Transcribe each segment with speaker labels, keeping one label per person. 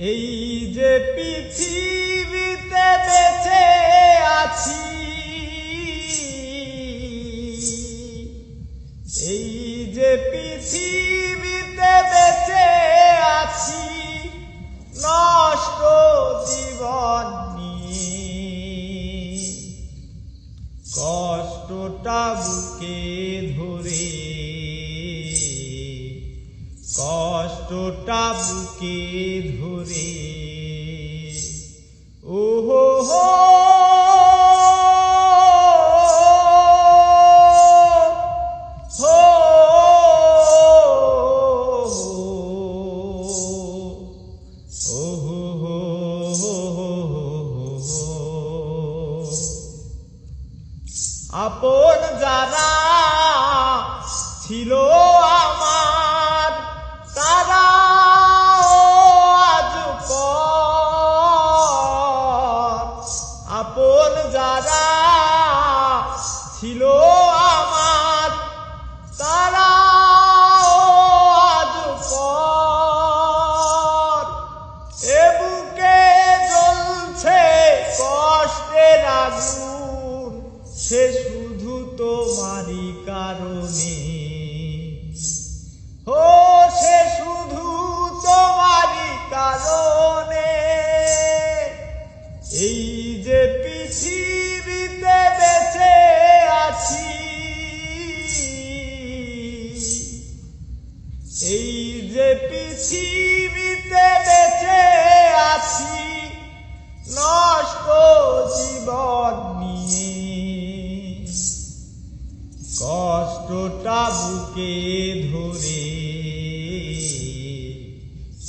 Speaker 1: এই যে পৃথিবীতে বেঁচে আছি, এই যে পৃথিবীতে বেঁচে আছি, নষ্ট জীবন কষ্টটা বুকে ধরে কষ্টটা বুকে ধরে। ওহো হো। আপন যারা ছিল ছিল আমার তারা আজ। এ বুকে জ্বলছে কষ্টের আগুন সে শুধু তোমারই কারণে এই যে পৃথিবীতে বেঁচে আছি, নষ্ট জীবন নিয়ে। কষ্টটা বুকে ধরে,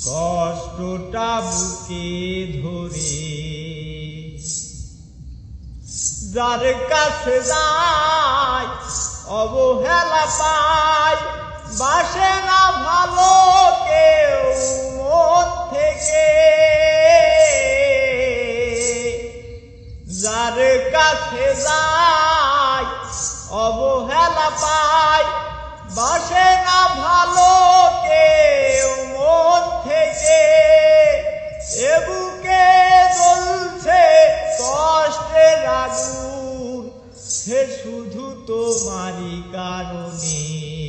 Speaker 1: কষ্টটা বুকে ধরে। যার কাছে যায়, অবহেলা পায় বাসে না ভালো কেউ মন থেকে। যার কাছে যায় অবহেলা পায় বাসে না ভালো কেউ মন থেকে। এ বুকে জ্বলছে কষ্টের সে শুধু তোমারই কারণে।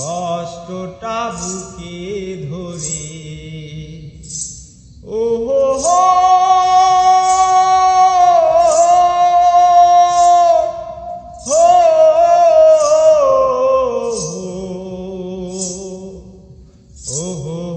Speaker 1: কষ্টটা বুকে ধরে ও হো Oh, oh.